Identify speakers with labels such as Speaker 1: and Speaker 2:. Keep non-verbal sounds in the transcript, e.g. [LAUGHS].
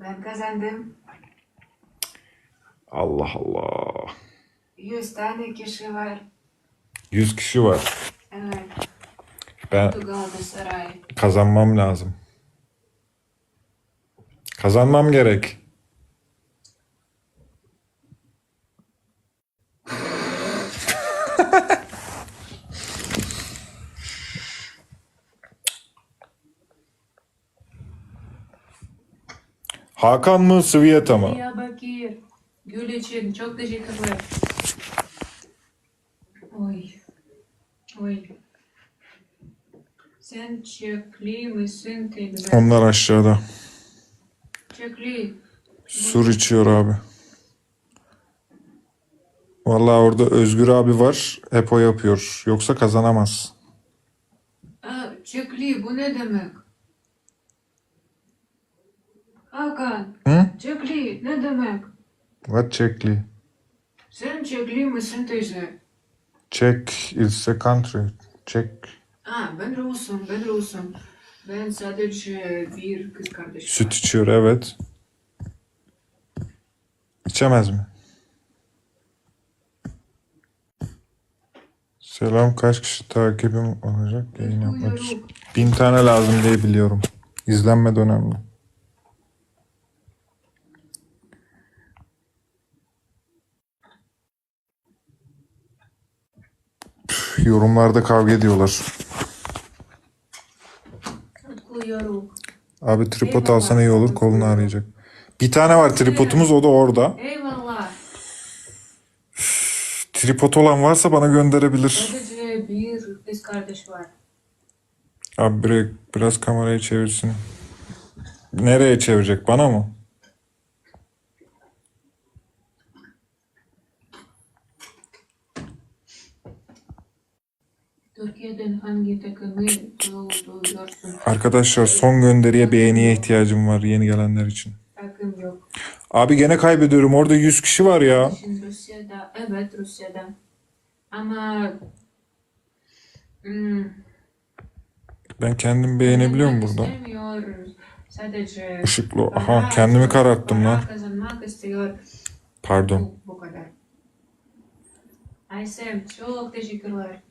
Speaker 1: Ben kazandım.
Speaker 2: Allah Allah.
Speaker 1: 100 tane kişi var.
Speaker 2: 100 kişi var.
Speaker 1: Evet.
Speaker 2: Ben
Speaker 1: Galatasaray.
Speaker 2: kazanmam lazım. Kazanmam gerek. [LAUGHS] Hakan mı, Sviyeta mı?
Speaker 1: Ya Bakir. Gül için çok teşekkürler. Oy. Oy. Sen çekli misin teyze?
Speaker 2: Onlar aşağıda.
Speaker 1: Çekli.
Speaker 2: Sur içiyor abi. Vallahi orada Özgür abi var. Hep o yapıyor. Yoksa kazanamaz.
Speaker 1: Aa, çekli bu ne demek? Hakan.
Speaker 2: Hı?
Speaker 1: Çekli ne demek?
Speaker 2: What çekli?
Speaker 1: Sen çekli misin teyze?
Speaker 2: Czech is a country. Czech.
Speaker 1: Aa, ben Rusum, ben Rusum. Ben sadece bir kız kardeşim.
Speaker 2: Süt içiyor evet. İçemez mi? Selam kaç kişi takibim olacak yayın yapmak için. Bin tane lazım diye biliyorum. İzlenme önemli. Yorumlarda kavga ediyorlar. Abi tripod
Speaker 1: Eyvallah.
Speaker 2: alsan iyi olur kolunu arayacak. Bir tane var tripodumuz o da orada.
Speaker 1: Eyvallah.
Speaker 2: Tripod olan varsa bana gönderebilir.
Speaker 1: Sadece bir kız kardeş var.
Speaker 2: Abi biraz kamerayı çevirsin. Nereye çevirecek? Bana mı?
Speaker 1: Türkiye'den hangi takımı tutuyorsun?
Speaker 2: Arkadaşlar son gönderiye beğeniye ihtiyacım var yeni gelenler için.
Speaker 1: Takım yok.
Speaker 2: Abi gene kaybediyorum. Orada 100 kişi var ya.
Speaker 1: Şimdi Rusya'da, evet Rusya'da. Ama hmm,
Speaker 2: Ben kendim beğenebiliyor muyum
Speaker 1: kazanmak
Speaker 2: burada?
Speaker 1: Sadece
Speaker 2: Işıklı. Aha
Speaker 1: para,
Speaker 2: kendimi kararttım lan. Pardon.
Speaker 1: Bu, bu kadar. Aysem çok teşekkürler.